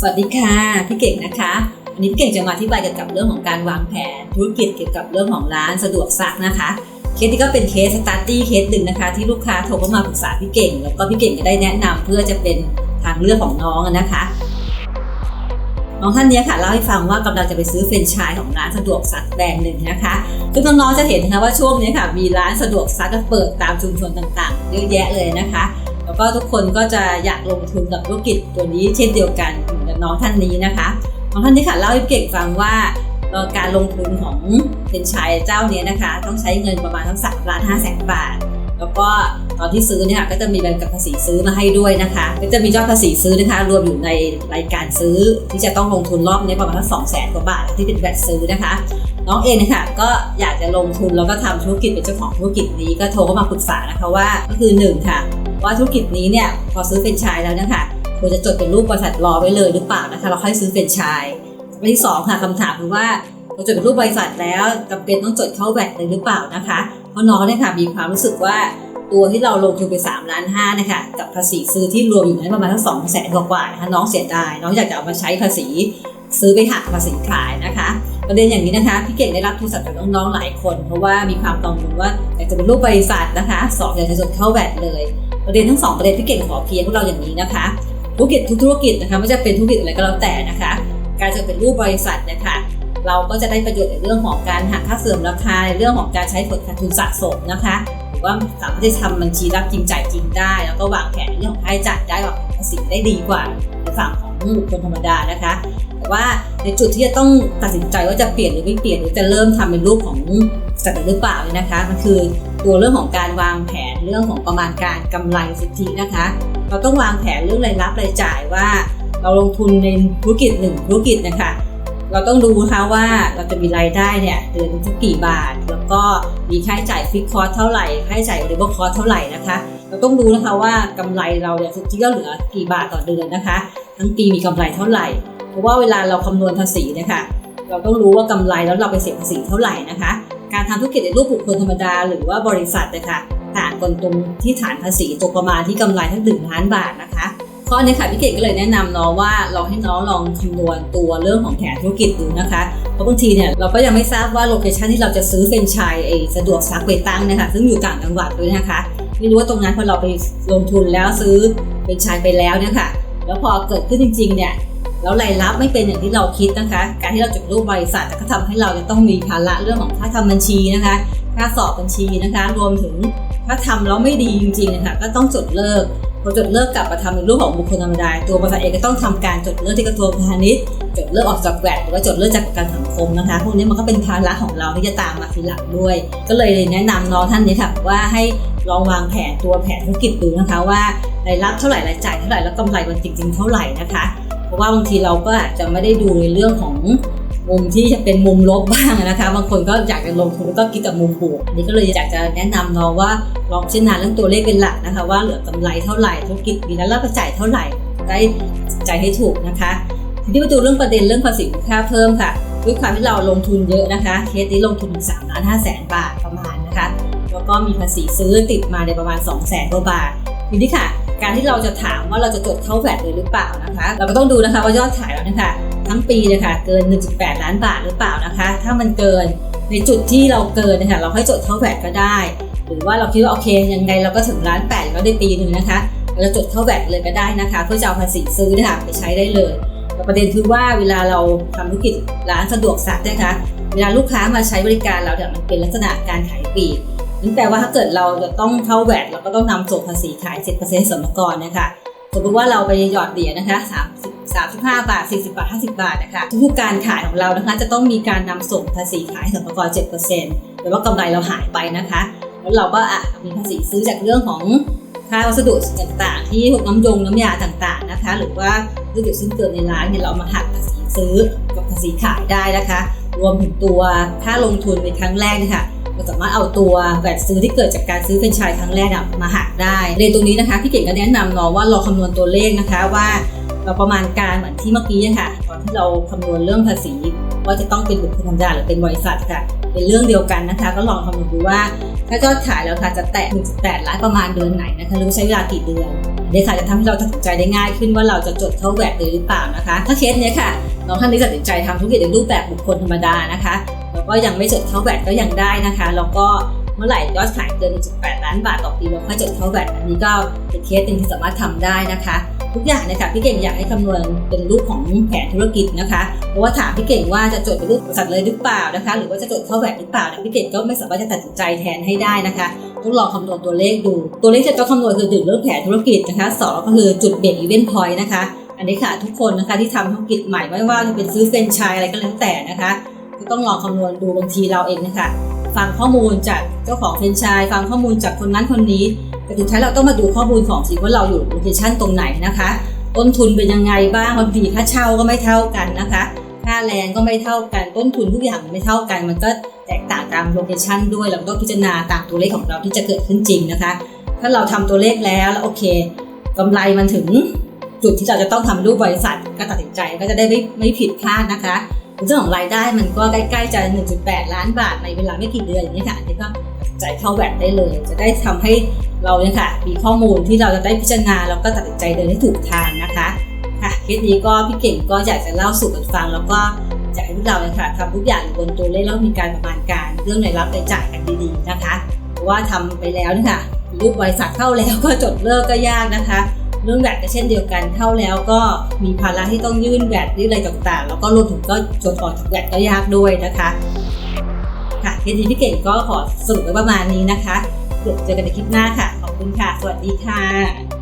สวัสดีค่ะพี่เก่งนะคะวันนี้พี่เก่งจะมาอธิบายเกี่ยวกับเรื่องของการวางแผน ธุรกิจเกี่ยวกับเรื่องของร้านสะดวกซักนะคะ เคสนี้ก็เป็นเคสสตาร์ตี้เคสหนึ่งนะคะ ที่ลูกค้าโทรเข้ามาปรึกษาพี่เก่ง แล้วก็พี่เก่งก็ได้แนะนำเพื่อจะเป็นทางเลือกของน้องนะคะน้องท่านนี้ค่ะเล่าให้ฟังว่ากำลังจะไปซื้อเฟรนไชส์ของร้านสะดวกซักแบรนด์หนึ่งนะคะซึ่งน้องๆจะเห็นนะคะว่าช่วงนี้ค่ะมีร้านสะดวกซักเปิดตามชุมชนต่างๆ เยอะแยะเลยนะคะ แล้วก็ทุกคนก็จะอยากลงทุนกับธุรกิจตัวนี้เช่นเดียวกันเน้องท่านนี้นะคะน้องท่านนี้ค่ะเล่าให้เก่งฟังว่าการลงทุนของเป็นชายเจ้าเนี้ยนะคะ ต้องใช้เงินประมาณทั้งสามล้านห้าแสนบาท แล้วก็ตอนที่ซื้อเนี่ยค่ะก็จะมีใบกำกับภาษีซื้อมาให้ด้วยนะคะ ก็จะมียอดภาษีซื้อนะคะ รวมอยู่ในรายการซื้อ ที่จะต้องลงทุนรอบนี้ประมาณทั้งสองแสนกว่าบาทที่เป็นแบตซื้อนะคะ น้องเองเนะคะก็อยากจะลงทุนแล้วก็ทำธุรกิจเป็นเจ้าของธุรกิจนี้ก็โทรเข้ามาปรึกษานะคะว่าก็คือหนึ่งค่ะว่าธุรกิจนี้เนี่ยพอซื้อเป็นชายแล้วเนะคะ ควรจะจดเป็นรูปบริษัทรอไว้เลยหรือเปล่านะคะเราค่อยซื้อเป็นชายอันที่สองค่ะคำถามคือว่าเราจดเป็นรูปบริษัทแล้วจำเป็นต้องจดเข้าแวดเลยหรือเปล่านะคะ เพราะน้องเนี่ยค่ะมีความรู้สึกว่าตัวที่เราลงทุนไป3ล้านห้านะคะกับภาษีซื้อที่รวมอยู่นั้นประมาณทั้งสองแสนกว่านะคะน้องเสียดายน้องอยากจะเอามาใช้ภาษีซื้อไปหักภาษีขายนะคะ ประเด็นอย่างนี้นะคะพี่เก่งได้รับโทรศัพท์จากน้องๆหลายคน เพราะว่ามีความกังวลว่าอยากจะเป็นรูปบริษัทนะคะสองอยากจะจดเข้าแวดเลย ประเด็นทั้งสองประเด็นพี่เก่งขอเคลียร์พวกเราอย่างนี้นะคะ ธุรกิจทุกธุรกิจนะคะไม่ว่าจะเป็นธุรกิจอะไรก็แล้วแต่นะคะ การจะเป็นรูปบริษัทนะคะเราก็จะได้ประโยชน์ในเรื่องของการหักค่าเสื่อมราคาในเรื่องของการใช้ผลขาดทุนสะสมนะคะหรือว่าสามารถที่จะทำบัญชีรับจริงจ่ายจริงได้ แล้วก็วางแผนในเรื่องของค่าใช้จ่ายได้วางแบบภาษีได้ดีกว่าในฝั่งของบุคคลธรรมดานะคะ ว่าในจุดที่จะต้องตัดสินใจว่าจะเปลี่ยนหรือไม่เปลี่ยนหรือจะเริ่มทำเป็นรูปของสัตว์หรือเปล่าเนี่ยนะคะมันคือตัวเรื่องของการวางแผนเรื่องของประมาณการกำไรสิทธินะคะ เราต้องวางแผนเรื่องรายรับรายจ่ายว่า เราลงทุนในธุรกิจหนึ่งธุรกิจนะคะเราต้องดูนะคะว่าเราจะมีรายได้เนี่ยเดือนละกี่บาท แล้วก็มีค่าใช้จ่ายฟิกคอร์สเท่าไหร่ค่าใช้จ่ายเรเบิลคอร์สเท่าไหร่นะคะ เราต้องดูนะคะว่ากำไรเราเนี่ยสุทธิก็เหลือกี่บาทต่อเดือนนะคะ ทั้งปีมีกำไรเท่าไหร่ ราะว่าเวลาเราคำนวณภาษีเนี่ยค่ะเราต้องรู้ว่ากำไรแล้วเราไปเสียภาษีเท่าไหร่นะคะ การทำธุรกิจในรูปบุคคลธรรมดา หรือว่าบริษัทนะคะต่างกันตรงที่ฐานภาษีตกประมาณที่กำไรทั้งหนึ่งล้านบาทนะคะข้อนี้ค่ะพี่เก่งก็เลยแนะนำน้องว่าลองให้น้องลองคำนวณตัวเรื่องของแผนธุรกิจดูนะคะเพราะบางทีเนี่ยเราก็ยังไม่ทราบว่าโลเคชันที่เราจะซื้อเฟรนไชส์ไอ้สะดวกซักไปตั้งนะคะซึ่งอยู่ต่างจังหวัดด้วยนะคะไม่รู้ว่าตรงนั้นพอเราไปลงทุนแล้วซื้อเป็นไชายไปแล้วเนี่ยค่ะแล้วพอเกิดขึ้นจริงๆเนี่ย แล้วรายรับไม่เป็นอย่างที่เราคิดนะคะ การที่เราจดรูปบริษัทก็ทำให้เราจะต้องมีภาระเรื่องของค่าทำบัญชีนะคะ ค่าสอบบัญชีนะคะ รวมถึงถ้าทำแล้วไม่ดีจริงๆนะคะก็ต้องจดเลิกพอจดเลิกกลับมาทำเป็นรูปของบุคคลธรรมดาตัวบริษัทเองก็ต้องทำการจดเลิกที่กระทรวงพาณิชย์จดเลิกออกจากแวดหรือว่าจดเลิกจากประกันสังคมนะคะพวกนี้มันก็เป็นภาระของเราที่จะตามมาทีหลังด้วย ก็เลยแนะนำน้องท่านนี้ค่ะว่าให้ลองวางแผนตัวแผนธุรกิจดูนะคะว่ารายรับเท่าไหร่รายจ่ายเท่าไหร่แล้วกำไรมันจริงๆเท่าไหร่นะคะ เพราะว่าบางทีเราก็อาจจะไม่ได้ดูในเรื่องของมุมที่จะเป็นมุมลบบ้างนะคะ บางคนก็อยากจะลงทุนก็คิดแต่มุมบวกนี่ก็เลยอยากจะแนะนำน้องว่าลองพิจารณาเรื่องตัวเลขเป็นหลักนะคะ ว่าเหลือกำไรเท่าไหร่ธุรกิจมีรายรับจ่ายเท่าไหร่ได้ใจายให้ถูกนะคะทีนี้มาดูเรื่องประเด็นเรื่องภาษีมูลค่าเพิ่มค่ะด้วยความที่เราลงทุนเยอะนะคะเคสนี้ลงทุน3ล้าน5แสนบาทประมาณนะคะ แล้วก็มีภาษีซื้อติดมาในประมาณ2 0 0แสนกว่าบาททีนี้ค่ะ การที่เราจะถามว่าเราจะจดเข้าแวดเลยหรือเปล่านะคะ เราก็ต้องดูนะคะว่ายอดขายเราเนี่ยค่ะทั้งปีเนี่ยค่ะเกิน 1.8 ล้านบาทหรือเปล่านะคะ ถ้ามันเกินในจุดที่เราเกินนะคะเราให้จดเข้าแวดก็ได้ หรือว่าเราคิดว่าโอเคยังไงเราก็ถึงล้านแปดก็ได้ปีหนึ่งนะคะเราจดเข้าแวดเลยก็ได้นะคะ เพื่อจะเอาภาษีซื้อเนะคะไปใช้ได้เลยแต่ประเด็นคือว่าเวลาเราทำธุรกิจร้านสะดวกซักนะคะ เวลาลูกค้ามาใช้บริการเราเนี่ยมันเป็นลักษณะการขายปลีก นั่นแปลว่าถ้าเกิดเราจะต้องเข้าแวดเราก็ต้องนำส่งภาษีขาย 7%สมกรนะคะสมมติว่าเราไปหยอดเหรียญนะคะ30 35 บาท 40 บาท 50 บาทนะคะทุกการขายของเรานะคะ จะต้องมีการนำส่งภาษีขายสมกร7%แต่ว่ากำไรเราหายไปนะคะ แล้วเราก็อะมีภาษีซื้อจากเรื่องของค่าวัสดุต่างๆ ที่พวกน้ำยงน้ำยาต่างๆนะคะ หรือว่าวัสดุสิ้นเกิดในร้านเนี่ยเรามาหักภาษีซื้อกับภาษีขายได้นะคะ รวมถึงตัวค่าลงทุนในครั้งแรกนะคะ สามารถเอาตัวแวดซื้อที่เกิดจากการซื้อเป็นชายครั้งแรกมาหักได้ในตรงนี้นะคะพี่เก่งก็แนะนำน้องว่าเราคำนวณตัวเลขนะคะว่าเราประมาณการเหมือนที่เมื่อกี้ค่ะตอนที่เราคำนวณเรื่องภาษีว่าจะต้องเป็นบุคคลธรรมดาหรือเป็นบริษัทค่ะ เป็นเรื่องเดียวกันนะคะ ก็ลองคำนวณดูว่า ถ้ายอดขายแล้วค่ะจะแตะ1.8ล้านประมาณเดือนไหนนะคะหรือว่าใช้เวลากี่เดือนเนี่ยค่ะจะทำให้เราตัดสินใจได้ง่ายขึ้นว่าเราจะจดเข้าแวดเลยหรือเปล่านะคะ ถ้าเคสเนี้ยค่ะน้องท่านนี้ตัดสินใจทำธุรกิจในรูปแบบบุคคลธรรมดานะคะ ก็ยังไม่จดเข้าแวดก็ยังได้นะคะ แล้วก็เมื่อไหร่ยอดขายเกิน 1.8 ล้านบาทต่อปีเราค่อยจดเข้าแวดอันนี้ก็เป็นเคสหนึ่งที่สามารถทำได้นะคะ ทุกอย่างนี่ยค่ะพี่เก่งอยากให้คำนวณเป็นรูปของแผนธุรกิจนะคะ เพราะว่าถามพี่เก่งว่าจะจดเป็นรูปบริษัทเลยหรือเปล่านะคะ หรือว่าจะจดเข้าแวดหรือเปล่าพี่เก่งก็ไม่สามารถจะตัดสินใจแทนให้ได้นะคะต้องลองคำนวณตัวเลขดู ตัวเลขที่จะต้องคำนวณคือหนึ่งเรื่องแผนธุรกิจนะคะสองก็คือจุดเด่นอีเวนต์พอยต์นะคะ อันนี้ค่ะทุกคนนะคะที่ทำธุรกิจใหม่ไม่ว่าจะเป็นซื้อเฟรนชส์อะไรก็แล้วแต่นะคะ ก็ต้องลองคำนวณดูบางทีเราเองนะคะฟังข้อมูลจากเจ้าของเฟรนไชส์ฟังข้อมูลจากคนนั้นคนนี้ แต่สุดท้ายเราต้องมาดูข้อมูลของสิว่าเราอยู่โลเคชันตรงไหนนะคะ ต้นทุนเป็นยังไงบ้างบางทีค่าเช่าก็ไม่เท่ากันนะคะ ค่าแรงก็ไม่เท่ากัน ต้นทุนทุกอย่างมันไม่เท่ากัน มันก็แตกต่างตามโลเคชันด้วยเราก็ต้องพิจารณาตามตัวเลขของเราที่จะเกิดขึ้นจริงนะคะ ถ้าเราทำตัวเลขแล้วแล้วโอเคกำไรมันถึงจุดที่เราจะต้องทำรูปบริษัทก็ตัดสินใจก็จะได้ไม่ไม่ผิดพลาดนะคะ เรื่องของรายได้มันก็ใกล้ๆจะ 1.8 ล้านบาทในเวลาไม่กี่เดือนอย่างนี้ค่ะอันนี้ก็ตัดสินใจเข้าแวดได้เลย จะได้ทำให้เราเนี่ยค่ะ มีข้อมูลที่เราจะได้พิจารณาแล้วก็ตัดสินใจเดินให้ถูกทางนะคะค่ะเคสนี้ก็พี่เก่งก็อยากจะเล่าสู่กันฟัง แล้วก็อยากให้พวกเราเนี่ยค่ะทำทุกอย่างบนตัวเลขแล้วมีการประมาณการเรื่องรายรับรายจ่ายกันดีๆนะคะเพราะว่าทำไปแล้วเนี่ยค่ะรูปบริษัทเข้าแล้วก็จดเลิกก็ยากนะคะ เรื่องแวดก็เช่นเดียวกันเข้าแล้วก็มีภาระที่ต้องยื่นแวดยื่นอะไรต่างๆ แล้วก็รวมถึงก็จดออกจากแวดก็ยากด้วยนะคะค่ะเคสนี้พี่เก่งก็ขอสรุปไว้ประมาณนี้นะคะเจอกันในคลิปหน้าค่ะ ขอบคุณค่ะ สวัสดีค่ะ